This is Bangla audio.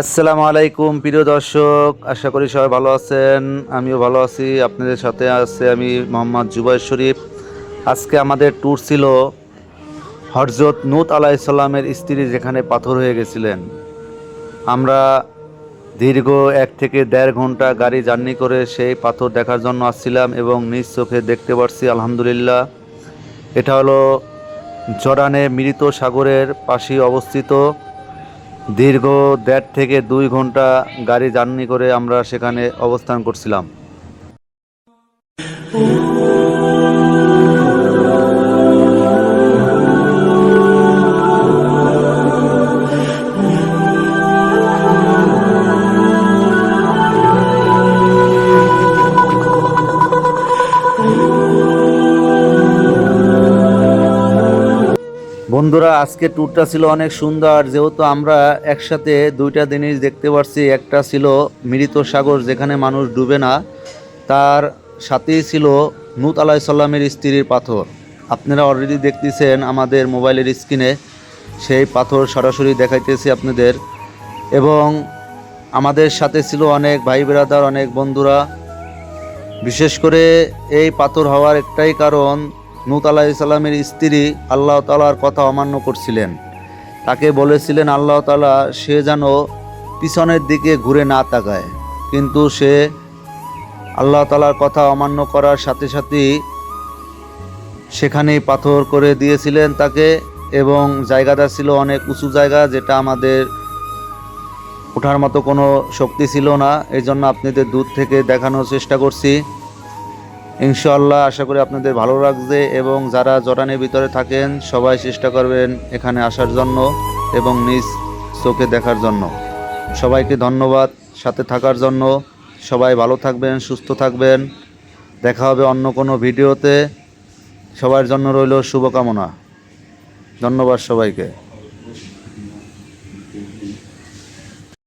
আসসালামু আলাইকুম, প্রিয় দর্শক। আশা করি সবাই ভালো আছেন। আমিও ভালো আছি। আপনাদের সাথে আছে আমি মোহাম্মদ জুবাই শরীফ। আজকে আমাদের ট্যুর ছিল হরজত নুত আলাইসাল্লামের স্ত্রী যেখানে পাথর হয়ে গেছিলেন। আমরা দীর্ঘ এক থেকে দেড় ঘণ্টা গাড়ি জার্নি করে সেই পাথর দেখার জন্য আসছিলাম এবং নিজ চোখে দেখতে পারছি, আলহামদুলিল্লাহ। এটা হলো জর্ডানে মৃত সাগরের পাশেই অবস্থিত। দীর্ঘ দেড় থেকে দুই ঘণ্টা গাড়ি জার্নি করে আমরা সেখানে অবস্থান করছিলাম। বন্ধুরা, আজকে ট্যুরটা ছিল অনেক সুন্দর। যেহেতু আমরা একসাথে দুইটা জিনিস দেখতে পারছি, একটা ছিল মৃত সাগর যেখানে মানুষ ডুবে না, তার সাথেই ছিল নুত আলাইসাল্লামের স্ত্রীর পাথর। আপনারা অলরেডি দেখতেছেন আমাদের মোবাইলের স্ক্রিনে, সেই পাথর সরাসরি দেখাইতেছি আপনাদের। এবং আমাদের সাথে ছিল অনেক ভাই বেরাদার অনেক বন্ধুরা। বিশেষ করে এই পাথর হওয়ার একটাই কারণ নূত ইসলামের স্ত্রী আল্লাহ তালার কথা অমান্য করছিলেন। তাকে বলেছিলেন, আল্লাহ তালা সে যেন পিছনের দিকে ঘুরে না তাকায়। কিন্তু সে আল্লাহ তালার কথা অমান্য করার সাথে সাথেই সেখানেই পাথর করে দিয়েছিলেন তাকে এবং জায়গাটা ছিল অনেক উঁচু জায়গা, যেটা আমাদের ওঠার মতো কোনো শক্তি ছিল না। এই জন্য আপনাদের দূর থেকে দেখানোর চেষ্টা করছি। ইনশাআল্লাহ আশা করি আপনাদের ভালো লাগবে এবং যারা জটানের ভিতরে থাকেন, সবাই চেষ্টা করবেন এখানে আসার জন্য এবং নিজ চোখে দেখার জন্য। সবাইকে ধন্যবাদ সাথে থাকার জন্য। সবাই ভালো থাকবেন, সুস্থ থাকবেন। দেখা হবে অন্য কোনো ভিডিওতে। সবার জন্য রইল শুভকামনা। ধন্যবাদ সবাইকে।